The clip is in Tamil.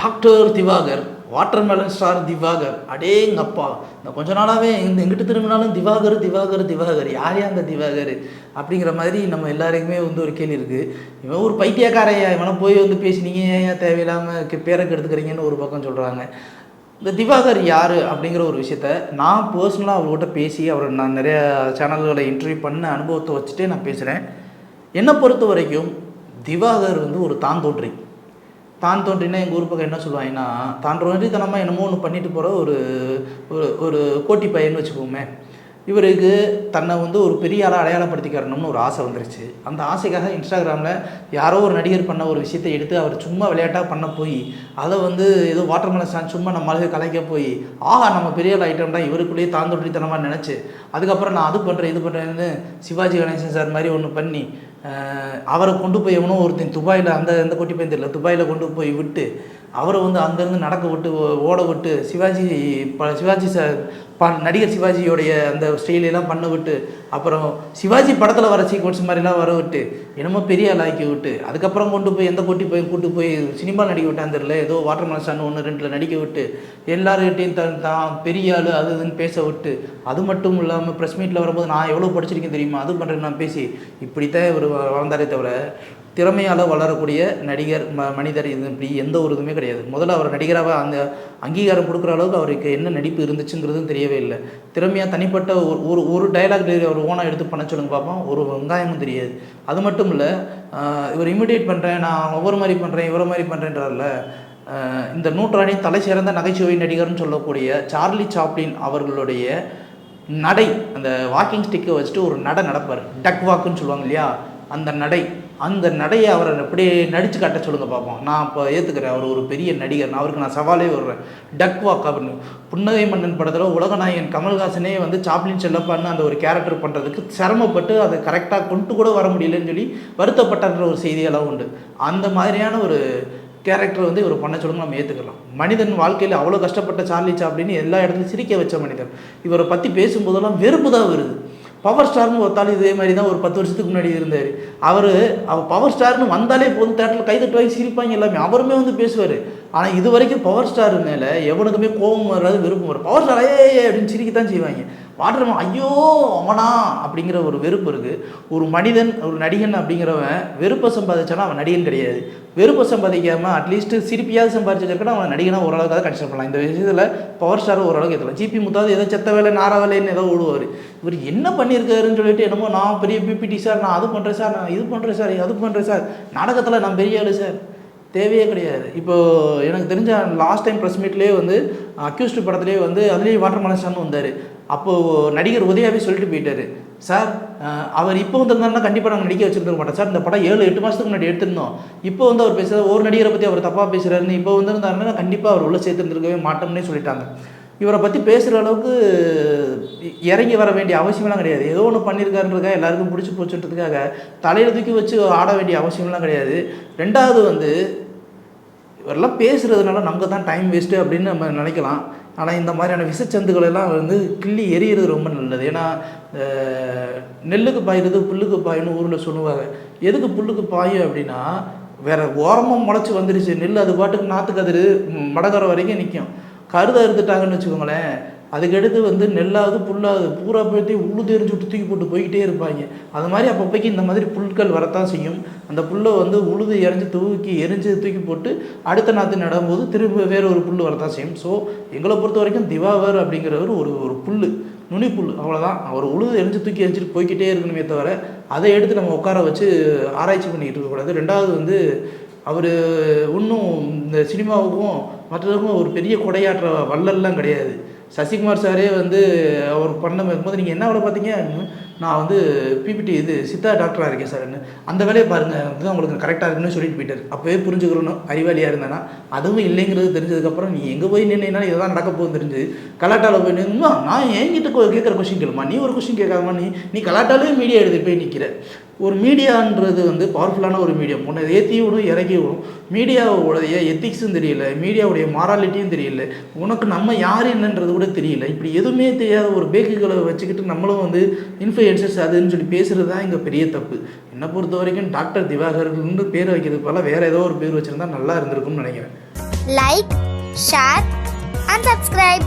Doctor Diwakar watermelon star Diwakar அடேங்கப்பா இந்த கொஞ்ச நாளாகவே இந்த எங்கிட்ட திரும்பினாலும் திவாகர் திவாகர் திவாகர் யார் அந்த திவாகர் அப்படிங்கிற மாதிரி நம்ம எல்லாருக்குமே வந்து ஒரு கேள்வி இருக்குது இவன் ஒரு பைத்தியக்காரையா? இவனை போய் வந்து பேசி ஏன் ஏன் தேவையில்லாமல் பேரக்கு எடுத்துக்கிறீங்கன்னு ஒரு பக்கம் சொல்கிறாங்க இந்த திவாகர் யார் அப்படிங்கிற ஒரு விஷயத்த நான் பர்சனலாக அவர்கிட்ட பேசி அவரை நான் நிறைய சேனல்களை இன்டர்வியூ பண்ண அனுபவத்தை வச்சுட்டே நான் பேசுகிறேன் என்னை பொறுத்த வரைக்கும் திவாகர் வந்து ஒரு தாந்தோன்றி தான் தோன்றினா எங்கள் ஊர் பக்கம் என்ன சொல்லுவாங்கன்னா தான் தோன்றித்தனமாக என்னமோ ஒன்று பண்ணிட்டு போகிற ஒரு ஒரு ஒரு கோட்டி பையன்னு வச்சுக்கோமே. இவருக்கு தன்னை வந்து ஒரு பெரிய ஆளாக அடையாளப்படுத்திக்கிறணும்னு ஒரு ஆசை வந்துருச்சு. அந்த ஆசைக்காக இன்ஸ்டாகிராமில் யாரோ ஒரு நடிகர் பண்ண ஒரு விஷயத்தை எடுத்து அவர் சும்மா விளையாட்டாக பண்ண போய் அதை வந்து ஏதோ வாட்டர் மெலன் சும்மா நம்ம அழகு கலைக்க போய் ஆஹா நம்ம பெரிய ஆள் தான் இவருக்குள்ளேயே தாந்தொட்டித்தனமாக நினச்சி அதுக்கப்புறம் நான் அது பண்ணுறேன் இது பண்ணுறேன்னு சிவாஜி கணேசன் சார் மாதிரி ஒன்று பண்ணி அவரை கொண்டு போய் எவனோ ஒருத்தன் துபாயில் அந்த எந்த கொட்டி போய் தெரியல துபாயில் கொண்டு போய் விட்டு அவரை வந்து அங்கேருந்து நடக்க விட்டு ஓ- ஓட விட்டு சிவாஜி ப சிவாஜி சார் ப நடிகர் சிவாஜியோடைய அந்த ஸ்டைலெல்லாம் பண்ண விட்டு அப்புறம் சிவாஜி படத்தில் வர சீக்வன்ஸ் மாதிரிலாம் வர விட்டு என்னமோ பெரிய ஆள் ஆக்கி விட்டு அதுக்கப்புறம் கொண்டு போய் எந்த கொட்டி போய் கூட்டு போய் சினிமா நடிக்க விட்டான்னு தெரியல ஏதோ வாட்டர் மனசான்னு ஒன்று ரெண்டில் நடிக்க விட்டு எல்லாருக்கிட்டையும் தன் தான் பெரிய ஆள் அது இதுன்னு பேச விட்டு அது மட்டும் இல்லாமல் ப்ரெஸ் மீட்டில் வரும்போது நான் எவ்வளோ படிச்சிருக்கேன் தெரியுமா? அது பண்ணுறேன் நான் பேசி இப்படித்தான் இவர் வளர்ந்தாரே தவிர திறமையால் வளரக்கூடிய நடிகர் ம மனிதர் இது இப்படி எந்த ஒரு இதுவுமே கிடையாது. முதல்ல அவர் நடிகராக அந்த அங்கீகாரம் கொடுக்குற அளவுக்கு அவருக்கு என்ன நடிப்பு இருந்துச்சுங்கிறதும் தெரியவே இல்லை. திறமையாக தனிப்பட்ட ஒரு ஒரு ஒரு டைலாக் டெலிவரி அவர் ஓனாக எடுத்து பண்ண சொல்லுங்க பார்ப்போம் ஒரு வெங்காயமும் தெரியாது. அது மட்டும் இல்லை இவர் இமிடியேட் பண்ணுறேன் நான் ஒவ்வொரு மாதிரி பண்ணுறேன் இவரை மாதிரி பண்ணுறேன்றார்ல இந்த நூற்றாண்டின் தலை சிறந்த நகைச்சுவை நடிகர்னு சொல்லக்கூடிய சார்லி சாப்ளின் அவர்களுடைய நடை அந்த வாக்கிங் ஸ்டிக்கை வச்சுட்டு ஒரு நடை நடப்பார். டக் வாக்குன்னு சொல்லுவாங்க இல்லையா? அந்த நடை அந்த நடையை அவரை அப்படியே நடித்து காட்ட சொல்லுங்கள் பார்ப்போம் நான் இப்போ ஏற்றுக்கிறேன் அவர் ஒரு பெரிய நடிகர். நான் அவருக்கு நான் சவாலே விடுறேன். டக் வாக் அப்படின்னு. புன்னகை மன்னன் படத்தில் உலகநாயகன் கமல்ஹாசனே வந்து சாப்ளின் செல்லப்பான்னு அந்த ஒரு கேரக்டர் பண்ணுறதுக்கு சிரமப்பட்டு அதை கரெக்டாக கொண்டு கூட வர முடியலன்னு சொல்லி வருத்தப்பட்டன்ற ஒரு செய்தியெல்லாம் உண்டு. அந்த மாதிரியான ஒரு கேரக்டர் வந்து இவர் பண்ண சொல்லுங்க நம்ம ஏற்றுக்கலாம் மனிதன் வாழ்க்கையில் அவ்வளோ கஷ்டப்பட்ட சார்லிச்சா சாப்ளின்னு எல்லா இடத்துலையும் சிரிக்க வச்ச மனிதன் இவரை பற்றி பேசும்போதெல்லாம் வெறுப்பு தான் வருது. பவர் ஸ்டார்னு ஒருத்தாலும் இதே மாதிரி தான் ஒரு பத்து வருஷத்துக்கு முன்னாடி இருந்தார். அவர் அவர் பவர் ஸ்டார்னு வந்தாலே போதும் தேட்டரில் கை தட்டுவாங்க சிரிப்பாங்க எல்லாமே. அவருமே வந்து பேசுவார். ஆனால் இது வரைக்கும் பவர் ஸ்டார் மேலே எவனுக்குமே கோபம் வராது விருப்பம் வரும் பவர் ஸ்டார் ஏ அப்படின்னு சிரிக்கத்தான் செய்வாங்க. வாட்டர் ஐயோ அவனா அப்படிங்கிற ஒரு வெறுப்பு இருக்குது ஒரு மனிதன் ஒரு நடிகன் அப்படிங்கிறவன் வெறுப்பை சம்பாதிச்சானா அவன் நடிகன் கிடையாது. வெறுப்பை சம்பாதிக்காமல் அட்லீஸ்ட் சிரிப்பியாவது சம்பாதிச்சு வச்சிருக்கா அவன் நடிகனாக ஓரளவுக்காக கன்சிடர் பண்ணலாம். இந்த விஷயத்தில் பவர் ஸ்டார் ஓரளவுக்கு ஏற்றலாம் ஜிபி முத்தாவது ஏதோ செத்த வேலை நார வேலைன்னு ஏதோ ஓடுவார். இவர் என்ன பண்ணியிருக்காருன்னு சொல்லிட்டு என்னமோ நான் பெரிய பிபிடி சார் நான் அது பண்ணுறேன் சார் நான் இது பண்ணுறேன் சார் அது பண்ணுறேன் சார் நாடகத்தில் நான் பெரிய ஆளு சார் தேவையே கிடையாது. இப்போ எனக்கு தெரிஞ்ச லாஸ்ட் டைம் ப்ரெஸ் மீட்லேயே வந்து அக்யூஸ்டு படத்துலேயே வந்து அதுலேயே வாட்டர் மனசான்னு வந்தார். அப்போது நடிகர் உதயாவே சொல்லிட்டு போயிட்டாரு. சார் அவர் இப்போ வந்திருந்தாருன்னா கண்டிப்பாக நாங்கள் நடிக்க வச்சிருக்க மாட்டோம். சார் இந்த படம் ஏழு எட்டு மாதத்துக்கு முன்னாடி எடுத்திருந்தோம். இப்போ வந்து அவர் பேசுகிறத ஒரு நடிகரை பற்றி அவர் தப்பாக பேசுகிறாருன்னு இப்போ வந்திருந்தாருன்னா கண்டிப்பாக அவர் உள்ளே சேர்த்துருந்துருக்கவே மாட்டோம்னே சொல்லிட்டாங்க. இவரை பற்றி பேசுகிற அளவுக்கு இறங்கி வர வேண்டிய அவசியம்லாம் கிடையாது. ஏதோ ஒன்று பண்ணியிருக்காருன்றதுக்காக எல்லாருக்கும் பிடிச்சி போச்சுன்றதுக்காக தலையில் தூக்கி வச்சு ஆட வேண்டிய அவசியம்லாம் கிடையாது. ரெண்டாவது வந்து இவரெல்லாம் பேசுகிறதுனால நமக்கு தான் டைம் வேஸ்ட்டு அப்படின்னு நம்ம நினைக்கலாம். ஆனால் இந்த மாதிரியான விஷச்சந்துகள் எல்லாம் வந்து கிள்ளி எரியிறது ரொம்ப நல்லது. ஏன்னா நெல்லுக்கு பாயிறது புல்லுக்கு பாயும்னு ஊரில் சொல்லுவாங்க. எதுக்கு புல்லுக்கு பாயும் அப்படின்னா வேற ஓரமாக முளைச்சி வந்துடுச்சு நெல் அது பாட்டுக்கு நாற்று கதிர் மடகரை வரைக்கும் நிற்கும் கருதை அறுத்துட்டாங்கன்னு வச்சுக்கோங்களேன். அதுக்கடுத்து வந்து நெல்லாவது புல்லாவது பூரா போய்ட்டு உழுது எரிஞ்சு விட்டு தூக்கி போட்டு போய்கிட்டே இருப்பாங்க. அது மாதிரி அப்பப்போக்கு இந்த மாதிரி புல்கள் வரத்தான் செய்யும். அந்த புல்லை வந்து உழுது எரிஞ்சு தூக்கி எரிஞ்சு தூக்கி போட்டு அடுத்த நாற்று நடும்போது திரும்ப வேறு ஒரு புல் வரத்தான் செய்யும். ஸோ எங்களை பொறுத்த வரைக்கும் திவாவர் அப்படிங்கிறவர் ஒரு ஒரு புல் நுனிப்புல் அவ்வளோதான் அவர் உழுது எரிஞ்சு தூக்கி எரிஞ்சிட்டு போய்க்கிட்டே இருக்கணுமே தவிர அதை எடுத்து நம்ம உட்கார வச்சு ஆராய்ச்சி பண்ணிக்கிட்டு இருக்கக்கூடாது ரெண்டாவது வந்து அவர் இன்னும் இந்த சினிமாவுக்கும் மற்றதுக்கும் ஒரு பெரிய கொடையாற்ற வள்ளல்லாம் கிடையாது. சசிகுமார் சாரே வந்து அவர் பண்ண போது நீங்கள் என்ன வேலை பார்த்தீங்க? நான் வந்து பிபிடி இது சித்தா டாக்டராக இருக்கேன் சார் அந்த வேலையை பாருங்கள் அதுதான் உங்களுக்கு கரெக்டாக இருக்குன்னு சொல்லிட்டு போயிட்டார். அப்போவே புரிஞ்சுக்கிறணும் அறிவாளியாக இருந்தேன்னா அதுவும் இல்லைங்கிறது தெரிஞ்சதுக்கப்புறம் நீ எங்கே போய் நின்னா இதுதான் நடக்க போகுதுன்னு தெரிஞ்சு கலாட்டாவில் போய் நின்னுமா நான் என்கிட்ட கேட்குற கொஷின் கேளுமா நீ ஒரு கொஷின் கேட்காம நீ நீ கலாட்டாலே மீடியா எடுத்து போய் நிற்கிற ஒரு மீடியான்றது வந்து பவர்ஃபுல்லான ஒரு மீடியம் உன்னை ஏற்றி விடும் இறக்கி விடும். மீடியாவுடைய எத்திக்ஸும் தெரியல மீடியாவுடைய மாராலிட்டியும் தெரியல. உனக்கு நம்ம யார் என்னன்றது கூட தெரியல. இப்படி எதுவுமே தெரியாத ஒரு பேக்குகளை வச்சுக்கிட்டு நம்மளும் வந்து இன்ஃப்ளூயன்சஸ் அதுன்னு சொல்லி பேசுகிறது தான் இங்கே பெரிய தப்பு. என்னை பொறுத்த வரைக்கும் டாக்டர் திவாகர்னு பேர் வைக்கிறதுக்கு பதிலாக வேறு ஏதோ ஒரு பேர் வச்சுருந்தா நல்லா இருந்திருக்கும்னு நினைக்கிறேன். Like share and subscribe